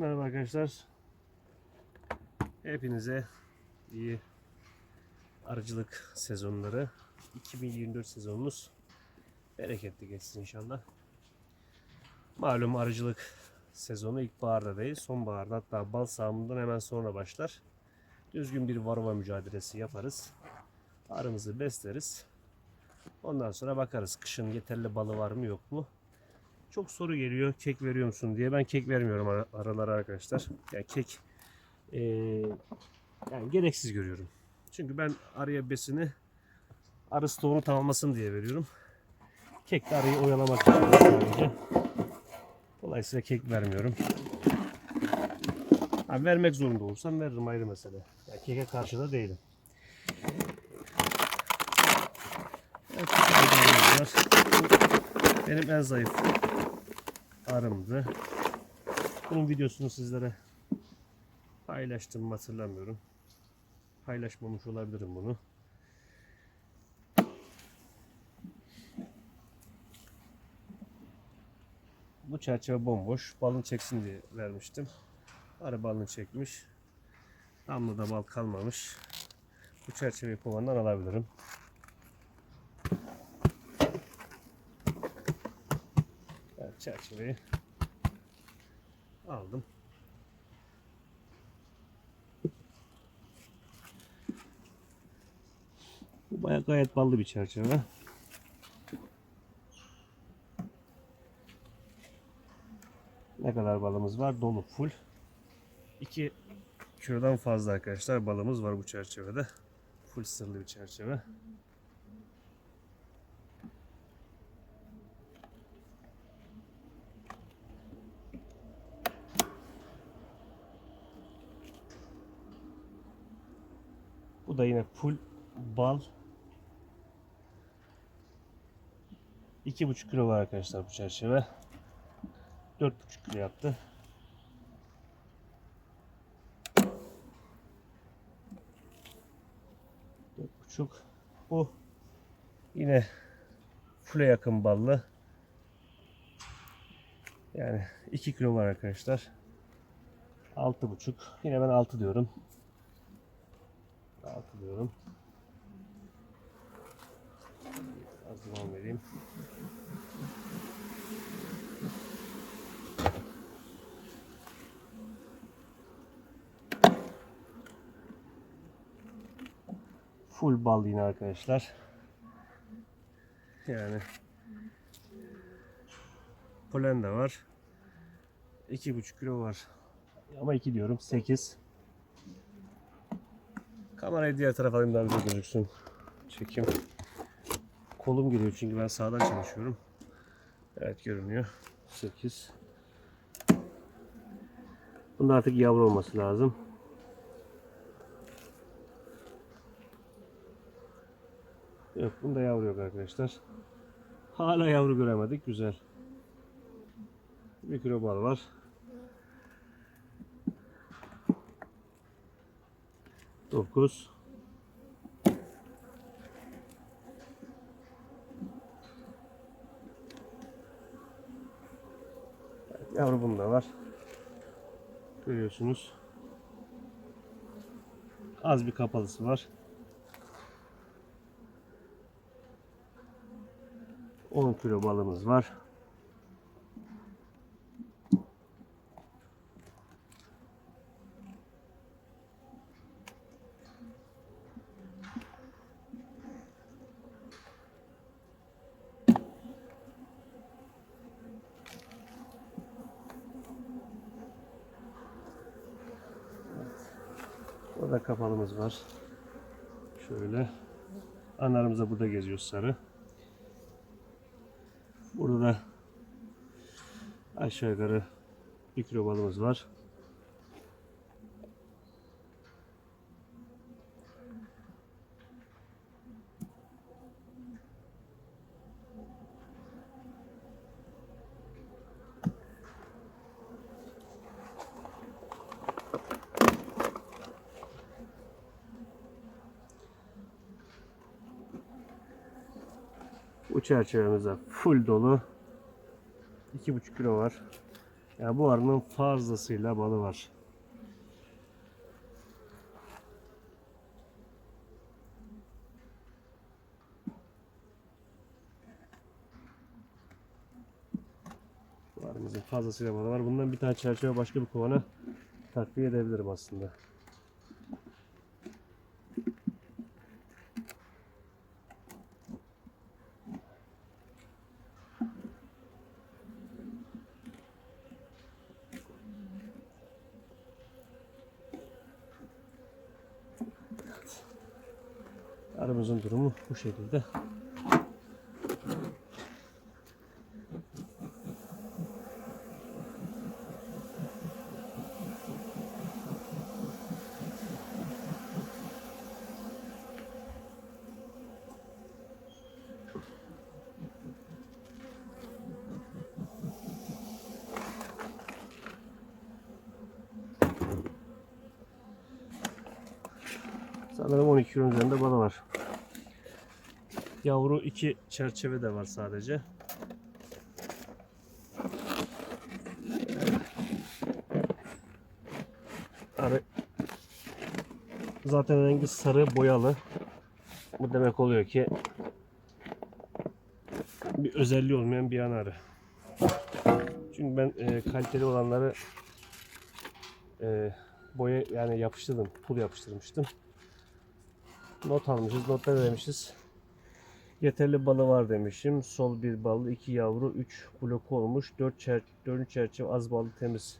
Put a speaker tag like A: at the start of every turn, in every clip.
A: Merhaba arkadaşlar. Hepinize iyi arıcılık sezonları. 2024 sezonumuz bereketli geçsin inşallah. Malum arıcılık sezonu ilkbaharda değil, sonbaharda hatta bal sağımından hemen sonra başlar. Düzgün bir varroa mücadelesi yaparız. Arımızı besleriz. Ondan sonra bakarız kışın yeterli balı var mı yok mu. Çok soru geliyor kek veriyor musun diye. Ben kek vermiyorum ara- aralara arkadaşlar. Yani kek eee, yani gereksiz görüyorum. Çünkü ben arıya besini arı stoğunu tamamlasın diye veriyorum. Kek de arıyı oyalamak için. Dolayısıyla kek vermiyorum. Ha, vermek zorunda olsam veririm ayrı mesele. Yani keke karşı da değilim. Evet, benim en zayıf arımdı. Bunun videosunu sizlere paylaştım mı hatırlamıyorum. Paylaşmamış olabilirim bunu. Bu çerçeve bomboş. Balın çeksin diye vermiştim. Arı balını çekmiş. Damlada bal kalmamış. Bu çerçeveyi kovandan alabilirim. Evet, çerçeveyi aldım. Bu bayağı gayet ballı bir çerçeve. Ne kadar balımız var? Dolu full. 2 kilodan fazla arkadaşlar balımız var bu çerçevede. Full sırlı bir çerçeve. Da yine full bal. 2,5 kilo var arkadaşlar bu çerçeve. 4,5 kilo yaptı. Buçuk. Bu yine full'e yakın ballı. Yani 2 kilo var arkadaşlar. Altı buçuk. Yine ben 6 diyorum. 6 diyorum. Az zaman vereyim. Full bal yine arkadaşlar. Yani polen de var. 2,5 kilo var. Ama 2 diyorum. 8. Kamerayı diğer tarafa alayım daha güzel gözüksün. Çekim. Kolum geliyor çünkü ben sağdan çalışıyorum. Evet görünüyor. 8. Bunda artık yavru olması lazım. Yok bunda yavru yok arkadaşlar. Hala yavru göremedik. Güzel. Bir kilo bal var. 9 Evet, Yavru bunda var. Görüyorsunuz. Az bir kapalısı var. 10 kilo balımız var. Burada kapalımız var. Şöyle. Analarımız da burada geziyor sarı. Burada da aşağı yukarı bir kilo balımız var. Bu çerçevemizde full dolu. 2,5 kilo var. Ya bu arının fazlasıyla balı var. Bu arımızın fazlasıyla balı var. Bundan bir tane çerçeve başka bir kovana takviye edebilirim aslında. Arımızın durumu bu şekilde. Sanırım 12 kilo üzerinde balı var. Yavru iki çerçeve de var sadece. Arı zaten rengi sarı boyalı. Bu demek oluyor ki bir özelliği olmayan bir yan arı. Çünkü ben e, kaliteli olanları e, boya yani yapıştırdım, pul yapıştırmıştım. Not almışız, notlar vermişiz. Yeterli balı var demişim. Sol bir ballı, iki yavru, üç blok olmuş. Dört, çer dört çerçeve az ballı temiz.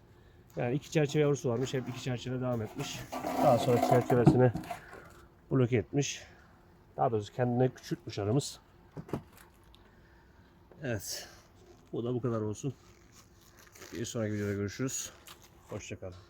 A: Yani iki çerçeve yavrusu varmış. Hep iki çerçeve devam etmiş. Daha sonra çerçevesini blok etmiş. Daha doğrusu kendine küçültmüş aramız. Evet. Bu da bu kadar olsun. Bir sonraki videoda görüşürüz. Hoşçakalın.